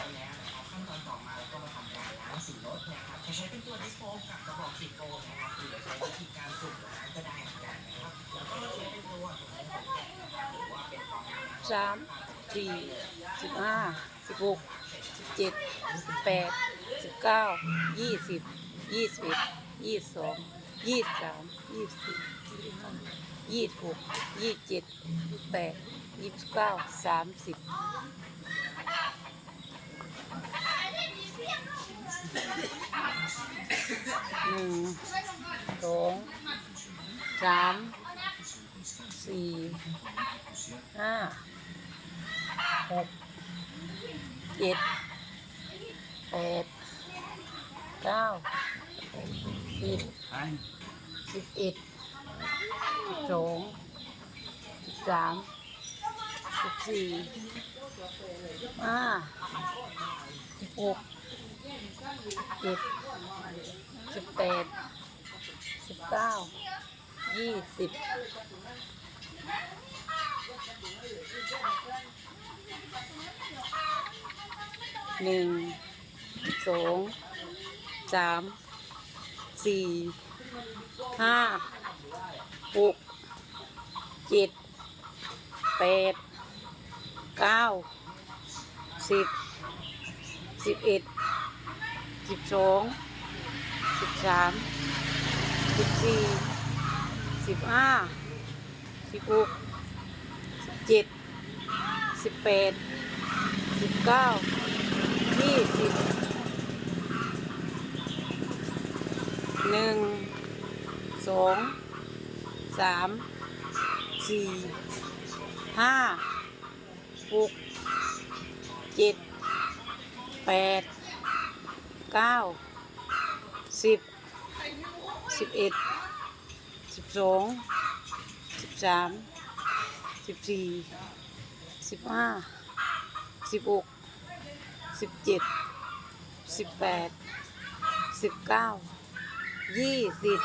อยแล้วนะครับขั้นตอนต่อมาเราก็มาทำการล้างสีรถนะครับจะใช้เป็นตัวดิสโฟกับกระบอกขีโฟนะครับหรือใช้วิธีการฝึกล้างก็ได้เหมือนกันนะครับแล้วก็ใช้เป็นตัวถุงของแกะนะครับหรือว่าเป็นกล่องน้ำสามสี่สิบห้าสิบหกสิบเจ็ดสิบแปดสิบเก้ายี่สิบยี่สิบเอ็ดยี่สิบสองยี่สิบสามยี่สิบสี่ยี่สิบห้ายี่สิบหกยี่สิบเจ็ดยี่สิบแปดยี่สิบเก้าสามสิบ สามสี่ห้าหกเจ็ดแปดเก้าสิบสิบเอ็ดสิบสองสิบสามสิบสี่ห้าสิบหกเจ็ดสิบแปดสิบเก้า ยี่สิบหนึ่งสองสามสี่ห้าหกเจ็ดแปดเก้าสิบสิบเอ็ดสิบสองสิบสามสิบสี่ สิบห้าสิบหกสิบเจ็ดสิบแปดสิบเก้ายี่สิบหนึ่งสองสามสี่ห้าหกเจ็ดแปดเก้าสิบสิบเอ็ด สิบสองสิบสามสิบสี่สิบห้าสิบหกสิบเจ็ดสิบแปดสิบเก้ายี่สิบ